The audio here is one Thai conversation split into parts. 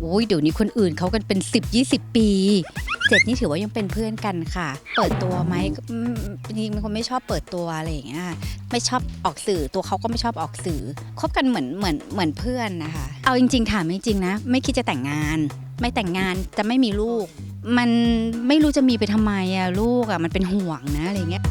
โอ้ยเดี๋ยวนี้คนอื่นเขากันเป็น 10 20 ปีเจ็ดนี่ถือว่ายังเป็นเพื่อนกันค่ะ เปิดตัวไหมจริงๆเป็นคนไม่ชอบเปิดตัวอะไรอย่างเงี้ยไม่ชอบออกสื่อตัวเขาก็ไม่ชอบออกสื่อคบกันเหมือนเหมือนเหมือนเพื่อนนะคะ เอาจริงๆถามจริงๆนะ ไม่คิดจะแต่งงาน ไม่แต่งงานจะไม่มีลูก มันไม่รู้จะมีไปทำไมอะลูกอะมันเป็นห่วงนะอะไรเงี้ย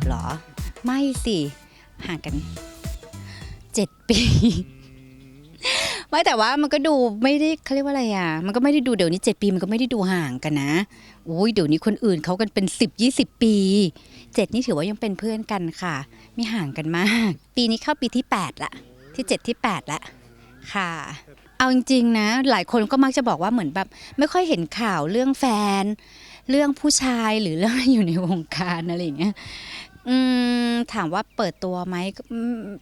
กินเด็กเหรอ ไม่สิห่างกันเจ็ดปี ไม่แต่ว่ามันก็ดูไม่ได้เขาเรียกว่าอะไรอะ มันก็ไม่ได้ดูเดี๋ยวนี้เจ็ดปีมันก็ไม่ได้ดูห่างกันนะโอ้ยเดี๋ยวนี้คนอื่นเขากันเป็นสิบยี่สิบปีเจ็ดนี่ถือว่ายังเป็นเพื่อนกันค่ะ ไม่ห่างกันมาก ปีนี้เข้าปีที่แปดละที่เจ็ดที่แปดละค่ะ เอาจริงๆนะ หลายคนก็มักจะบอกว่าเหมือนแบบ ไม่ค่อยเห็นข่าวเรื่องแฟน เรื่องผู้ชายหรือเรื่องอยู่ในวงการอะไรอย่างเงี้ยอืมถามว่าเปิดตัวไหม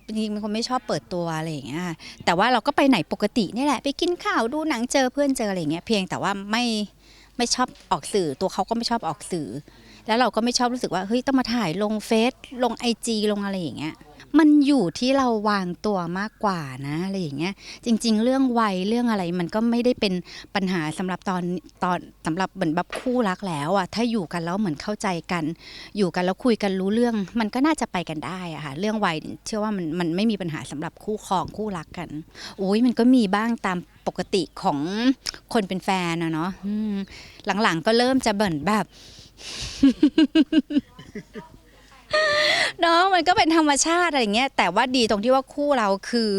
จริงๆเป็นคนไม่ชอบเปิดตัวอะไรอย่างเงี้ยแต่ว่าเราก็ไปไหนปกตินี่แหละ ไปกินข้าวดูหนังเจอเพื่อนเจออะไรอย่างเงี้ยเพียงแต่ว่าไม่ไม่ชอบออกสื่อ ตัวเขาก็ไม่ชอบออกสื่อ แล้วเราก็ไม่ชอบรู้สึกว่าเฮ้ยต้องมาถ่ายลงเฟซลงไอจีลงอะไรอย่างเงี้ย มันอยู่ที่เราวางตัวมากกว่านะอะไรอย่างเงี้ยจริง ๆ เรื่องวัยเรื่องอะไรมันก็ไม่ได้เป็นปัญหาสำหรับตอนตอนสำหรับเหมือนแบบคู่รักแล้วอะถ้าอยู่กันแล้วเหมือนเข้าใจกัน อยู่กันแล้วคุยกันรู้เรื่อง มันก็น่าจะไปกันได้อะค่ะเรื่องวัยเชื่อว่ามันมันไม่มีปัญหาสำหรับคู่ครองคู่รักกันโอ้ยมันก็มีบ้างตามปกติของคนเป็นแฟนอะเนาะหลังๆก็เริ่มจะเบิ่นแบบ เนาะมันก็เป็นธรรมชาติอะไรอย่างเงี้ย แต่ว่าดีตรงที่ว่าคู่เราคือ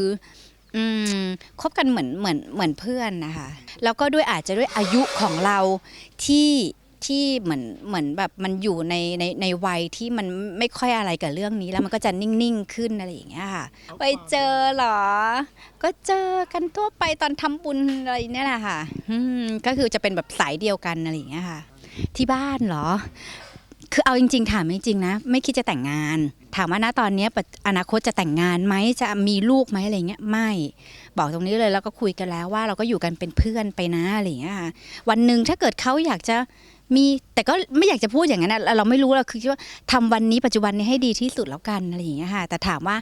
อืมคบกันเหมือนเหมือนเหมือนเพื่อนนะคะ แล้วก็ด้วยอาจจะด้วยอายุของเราที่ที่เหมือนเหมือนแบบมันอยู่ในในในวัยที่มันไม่ค่อยอะไรกับเรื่องนี้แล้วมันก็จะนิ่งๆขึ้นอะไรอย่างเงี้ยค่ะ ไปเจอเหรอ ก็เจอกันทั่วไปตอนทำบุญอะไรเนี่ยแหละค่ะ อืมก็คือจะเป็นแบบสายเดียวกันอะไรอย่างเงี้ยค่ะ ที่บ้านเหรอ คือเอาจริงๆถามจริงๆนะ ไม่คิดจะแต่งงาน ถามว่านะตอนนี้อนาคตจะแต่งงานไหมจะมีลูกไหมอะไรเงี้ยไม่ บอกตรงนี้เลยแล้วก็คุยกันแล้วว่าเราก็อยู่กันเป็นเพื่อนไปนะอะไรเงี้ยค่ะวันหนึ่งถ้าเกิดเขาอยากจะมีแต่ก็ไม่อยากจะพูดอย่างนั้นนะเราไม่รู้เราคือคิดว่าทำวันนี้ปัจจุบันนี้ให้ดีที่สุดแล้วกันอะไรอย่างเงี้ยค่ะ แต่ถามว่า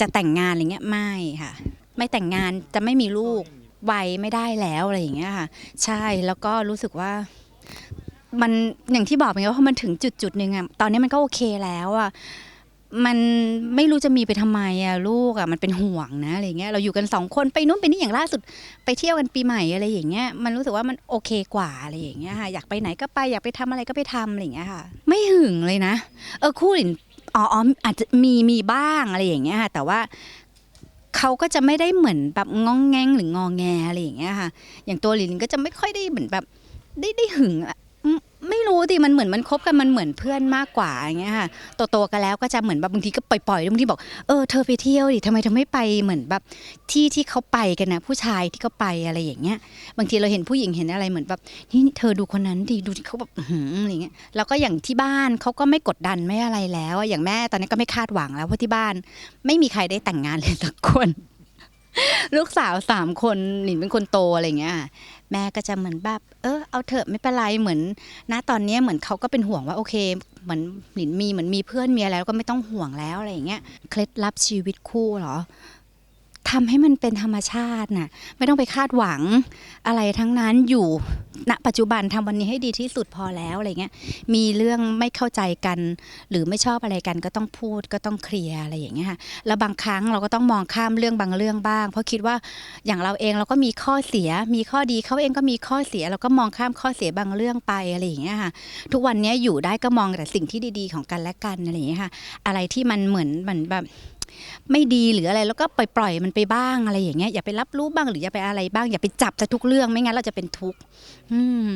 จะแต่งงานอะไรเงี้ยไม่ค่ะ ไม่แต่งงานจะไม่มีลูกวัยไม่ได้แล้วอะไรอย่างเงี้ยค่ะ ใช่แล้วก็รู้สึกว่า มันอย่างที่บอกไปว่าพอมันถึงจุดจุดหนึ่งอะตอนนี้มันก็โอเคแล้วอะมันไม่รู้จะมีไปทำไมอะลูกอะมันเป็นห่วงนะอะไรเงี้ยเราอยู่กันสองคนไปนู้นไปนี่อย่างล่าสุด ไปเที่ยวกันปีใหม่อะไรอย่างเงี้ยมันรู้สึกว่ามันโอเคกว่าอะไรอย่างเงี้ยค่ะอยากไปไหนก็ไปอยากไปทำอะไรก็ไปทำอะไรอย่างเงี้ยค่ะ ไม่หึงเลยนะ เออคู่หลินอ๋อออาจจะมีมีบ้างอะไรอย่างเงี้ยค่ะ แต่ว่าเขาก็จะไม่ได้เหมือนแบบงองแงงหรืององแงอะไรอย่างเงี้ยค่ะ อย่างตัวหลินก็จะไม่ค่อยได้เหมือนแบบได้ได้หึงอะ รู้ดิมันเหมือนมันคบกันมันเหมือนเพื่อนมากกว่าอย่างเงี้ยค่ะโตๆกันแล้วก็จะเหมือนแบบบางทีก็ปล่อยๆบางทีบอกเออเธอไปเที่ยวดิทำไมเธอไม่ไปเหมือนแบบที่ที่เขาไปกันนะผู้ชายที่เขาไปอะไรอย่างเงี้ย บางทีเราเห็นผู้หญิงเห็นอะไรเหมือนแบบนี่เธอดูคนนั้นดิดูที่เขาแบบหืออะไรเงี้ยแล้วก็อย่างที่บ้านเขาก็ไม่กดดันไม่อะไรแล้ว อย่างแม่ตอนนี้ก็ไม่คาดหวังแล้วเพราะที่บ้าน ไม่มีใครได้แต่งงานเลยสักคน ลูกสาวสามคนหนินเป็นคนโตอะไรเงี้ยแม่ก็จะเหมือนแบบเออเอาเถอะไม่เป็นไรเหมือนนะตอนเนี้ยเหมือนเขาก็เป็นห่วงว่าโอเคเหมือนหนินมีเหมือนมีเพื่อนมีอะไรแล้วก็ไม่ต้องห่วงแล้วอะไรอย่างเงี้ยเคล็ดลับชีวิตคู่เหรอ ทำให้มันเป็นธรรมชาติน่ะไม่ต้องไปคาดหวังอะไรทั้งนั้นอยู่ณปัจจุบันทำวันนี้ให้ดีที่สุดพอแล้วอะไรเงี้ยมีเรื่องไม่เข้าใจกัน หรือไม่ชอบอะไรกันก็ต้องพูดก็ต้องเคลียร์อะไรอย่างเงี้ยค่ะแล้วบางครั้งเราก็ต้องมองข้ามเรื่องบางเรื่องบ้าง เพราะคิดว่าอย่างเราเองเราก็มีข้อเสีย มีข้อดีเขาเองก็มีข้อเสีย เราก็มองข้ามข้อเสียบางเรื่องไปอะไรอย่างเงี้ยค่ะทุกวันนี้อยู่ได้ก็มองแต่สิ่งที่ดี ๆ ของกันและกันอะไรอย่างเงี้ยค่ะอะไรที่มันเหมือนเหมือนแบบ ไม่ดีหรืออะไรแล้วก็ปล่อยปล่อยมันไปบ้างอะไรอย่างเงี้ยอย่าไปรับรู้บ้างหรืออย่าไปอะไรบ้างอย่าไปจับแต่ทุกเรื่องไม่งั้นเราจะเป็นทุกข์อืม